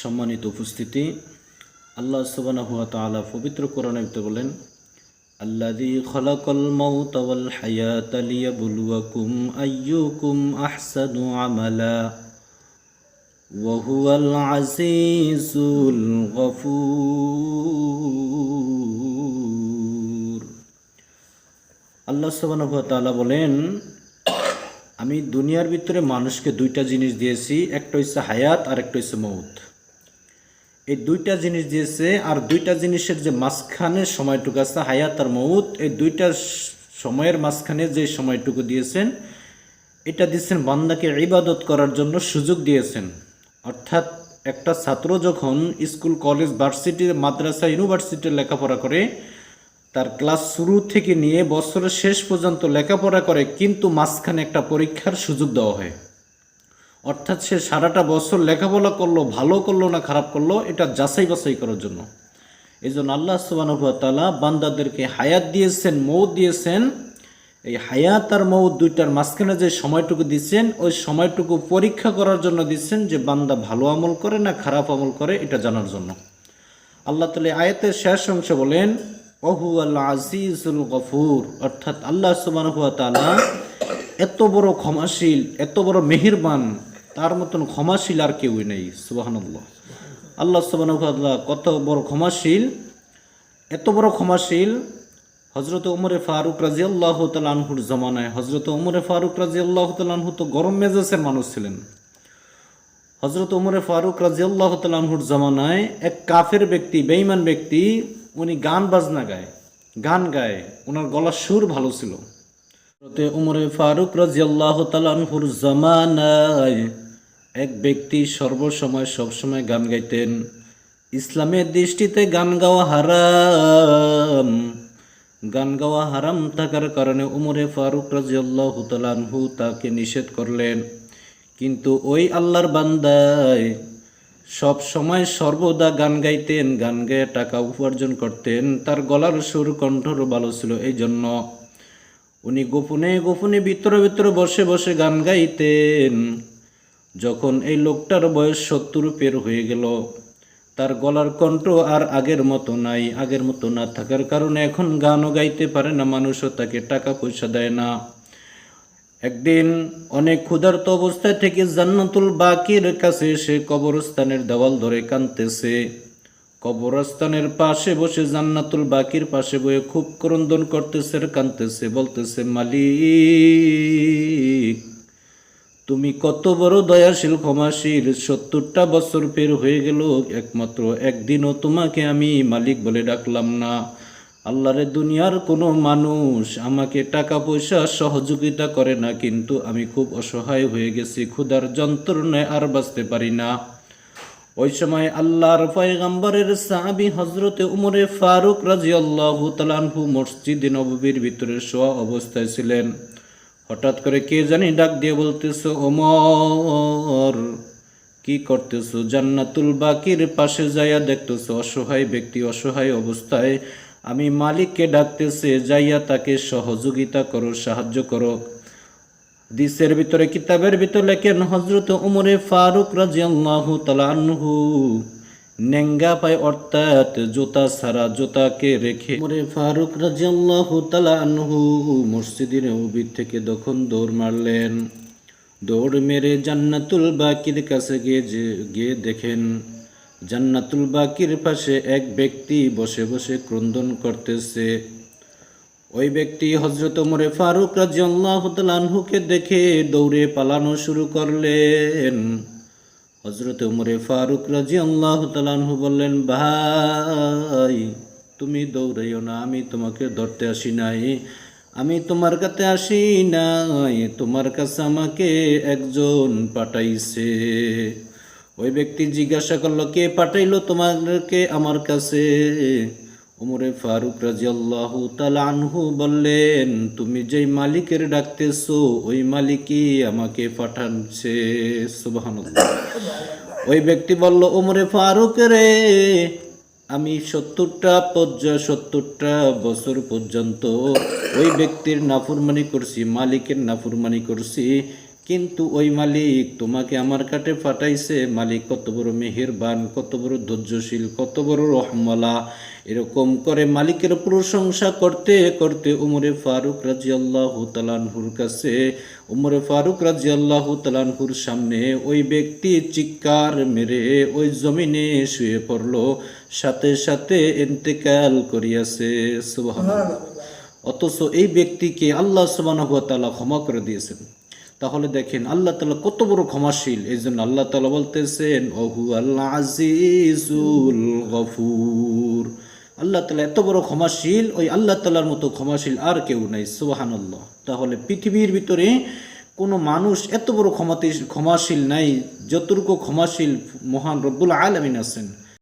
সম্মানিত উপস্থিতি আল্লাহ সুবানা হুয়া তালা পবিত্র কোরআনে বলেন আল্লাদি খলাকল মৌত ওয়াল হায়াত লিয়াবলুয়াকুম আইয়ুকুম আহসানু আমালা وهو العزيز الغفور আল্লাহ সুবহানাহু ওয়া তাআলা বলেন আমি দুনিয়ার ভিতরে মানুষকে দুইটা জিনিস দিয়েছি একটা হচ্ছে হায়াত আর একটা হচ্ছে মৌত এই দুইটা জিনিস দিয়েছে, আর দুইটা জিনিসের যে মাঝখানে সময়টুকু আছে, হায়াত আর মৌত এই দুইটা সময়ের মাঝখানে যে সময়টুকু দিয়েছেন, এটা দিয়েছেন বান্দাকে ইবাদত করার জন্য সুযোগ দিয়েছেন। অর্থাৎ একটা ছাত্র যখন স্কুল, কলেজ, ভার্সিটি, মাদ্রাসা ইউনিভার্সিটিতে লেখাপড়া করে, তার ক্লাস শুরু থেকে নিয়ে বছরের শেষ পর্যন্ত লেখাপড়া করে, কিন্তু মাঝখানে একটা পরীক্ষার সুযোগ দেওয়া হয়। অর্থাৎ সে সারাটা বছর লেখাপড়া করল, ভালো করল না, খারাপ করল, এটা যাচাই বাছাই করার জন্য। এই জন্য আল্লাহ সুবানুভাতালা বান্দাদেরকে হায়াত দিয়েছেন মৌ দিয়েছেন। এই হায়াত আর মৌ দুইটার মাঝখানে যে সময়টুকু দিচ্ছেন, ওই সময়টুকু পরীক্ষা করার জন্য দিচ্ছেন যে বান্দা ভালো আমল করে না খারাপ আমল করে, এটা জানার জন্য। আল্লাহ তালা আয়াতের শেষ অংশ বলেন অহু আল্লাহ আজিজুল গফুর। অর্থাৎ আল্লাহ সুবানুয়া তালা এত বড় ক্ষমাশীল, এত বড় মেহেরবান তার মতন ক্ষমাশীল আর কেউই নেই, সুবাহানুল্লাহ। আল্লাহ সুবানুল্লাহ কত বড় ক্ষমাশীল, এত বড় ক্ষমাশীল। হজরত উমরে ফারুক রাজি আল্লাহ তালানহুর জমানায় হজরত উমরে ফারুক রাজি আল্লাহ তালানহু তো গরম মেজাজের মানুষ ছিলেন। হজরত উমরে ফারুক রাজি আল্লাহ তালানহুর জমানায় এক কাফের ব্যক্তি, বেঈমান ব্যক্তি, উনি গান বাজনা গায়, গান গায় ওনার গলার সুর ভালো ছিল। হজরতে উমরে ফারুক রাজি আল্লাহ তালানহুর জমানায় এক ব্যক্তি সর্বসময় সবসময় গান গাইতেন। ইসলামের দৃষ্টিতে গান গাওয়া হারাম। গান গাওয়া হারাম থাকার কারণে উমরে ফারুক রাজিয়াল্লাহ তালানহু তাকে নিষেধ করলেন। কিন্তু ওই আল্লাহর বান্দায় সব সময় সর্বদা গান গাইতেন, গান গেয়ে টাকা উপার্জন করতেন। তার গলার সুর, কণ্ঠর ভালো ছিল এই জন্য। উনি গোপনে গোপনে ভিতরে ভিতরে বসে বসে গান গাইতেন। যখন এই লোকটার বয়স সত্তর পের হয়ে গেল, তার গলার কণ্ঠ আর আগের মতো নাই, আগের মতো না থাকার কারণে এখন গানও গাইতে পারে না, মানুষও তাকে টাকা পয়সা দেয় না। একদিন অনেক ক্ষুধার্ত অবস্থায় থেকে জান্নাতুল বাকির কাছে এসে কবরস্থানের দেওয়াল ধরে কাঁদতেছে। কবরস্থানের পাশে বসে জান্নাতুল বাকির পাশে বয়ে খুব ক্রন্দন করতেছে কাঁদতেছে, বলতেছে, মালিক তুমি কত বড় দয়াশীল, ক্ষমাশীল, সত্তরটা বছর পের হয়ে গেল, একমাত্র একদিনও তোমাকে আমি মালিক বলে ডাকলাম না। আল্লাহরে দুনিয়ার কোনো মানুষ আমাকে টাকা পয়সা সহযোগিতা করে না, কিন্তু আমি খুব অসহায় হয়ে গেছি, ক্ষুধার যন্ত্রণায় আর বাঁচতে পারি না। ওই সময় আল্লাহর পয়গাম্বরের সাহাবি হজরতে উমরে ফারুক রাজি আল্লাহ তালানহু মসজিদ নববীর ভিতরে শোয়া অবস্থায় ছিলেন। হঠাৎ করে কে জানি ডাক দিয়ে বলতেছো, ওমর, কি করতেছো? জান্নাতুল বাকির পাশে যাইয়া দেখতেছো, অসহায় ব্যক্তি, অসহায় অবস্থায়। আমি মালিককে ডাকতেছে, যাইয়া তাকে সহযোগিতা করো, সাহায্য করো। দিসের ভিতরে, কিতাবের ভিতরে লেখেন হজরত উমরে ফারুক রাজিয়াল্লাহু তালানহু নেঙ্গা পায় অর্থাৎ জুতা ছাড়া জুতাকে রেখে। উমরে ফারুক রাজিয়াল্লাহু তালানহু মসজিদের নবীর থেকে তখন দৌড় মারলেন। দৌড় মেরে জান্নাতুল বাকির কাছে গিয়ে গিয়ে দেখেন, জান্নাতুল বাকির পাশে এক ব্যক্তি বসে বসে ক্রন্দন করতেছে। ওই ব্যক্তি হজরত মরে ফারুক রাজিয়াল্লাহু তাআলাকে দেখে দৌড়ে পালানো শুরু করলেন। হজরত উমরে ফারুক রাজি আল্লাহ তালানহু বললেন, ভাই, তুমি দৌড়াইও না, আমি তোমাকে ধরতে আসি নাই। আমি তোমার কাছে আসি নাই, তোমার কাছে আমাকে একজন পাঠাইছে। ওই ব্যক্তি জিজ্ঞাসা করল, কে পাঠাইলো তোমাকে আমার কাছে? উমরে ফারুক রাজিয়াল্লাহু তাআলা আনহু বললেন, তুমি যেই মালিকের ডাকতেছো, ওই মালিকই আমাকে পাঠাচ্ছে। সুবহানাল্লাহ। ওই ব্যক্তি বলল, উমরে ফারুক রে, আমি সত্তরটা পর্যায় সত্তরটা বছর পর্যন্ত ওই ব্যক্তির নাফরমানি করছি, মালিকের নাফুরমানি করছি। কিন্তু ওই মালিক তোমাকে আমার কাটে ফাটাইছে মালিক কত বড় মেহেরবান, কত বড় ধৈর্যশীল, কত বড় রহমলা। এরকম করে মালিকের প্রশংসা করতে করতে উমরে ফারুক রাজি আল্লাহ তালানহুর কাছে, উমরে ফারুক রাজি আল্লাহ তালানহুর সামনে ওই ব্যক্তি চিৎকার মেরে ওই জমিনে শুয়ে পড়ল, সাথে সাথে এন্তেকাল করিয়াছে। অথচ এই ব্যক্তিকে আল্লাহ ওয়া ক্ষমা করে দিয়েছেন। তাহলে দেখেন আল্লাহ তাআলা কত বড় ক্ষমাশীল। এই জন্য আল্লাহ তাআলা বলতেছেন অহু আল্লাহ আজিজুল গফুর। আল্লাহ তাআলা এত বড় ক্ষমাশীল, ওই আল্লাহ তাআলার মতো ক্ষমাশীল আর কেউ নাই, সুবহানাল্লাহ। তাহলে পৃথিবীর ভিতরে কোনো মানুষ এত বড় ক্ষমাতে, ক্ষমাশীল নাই, যতটুকু ক্ষমাশীল মহান রব্বুল আলমিন আছেন।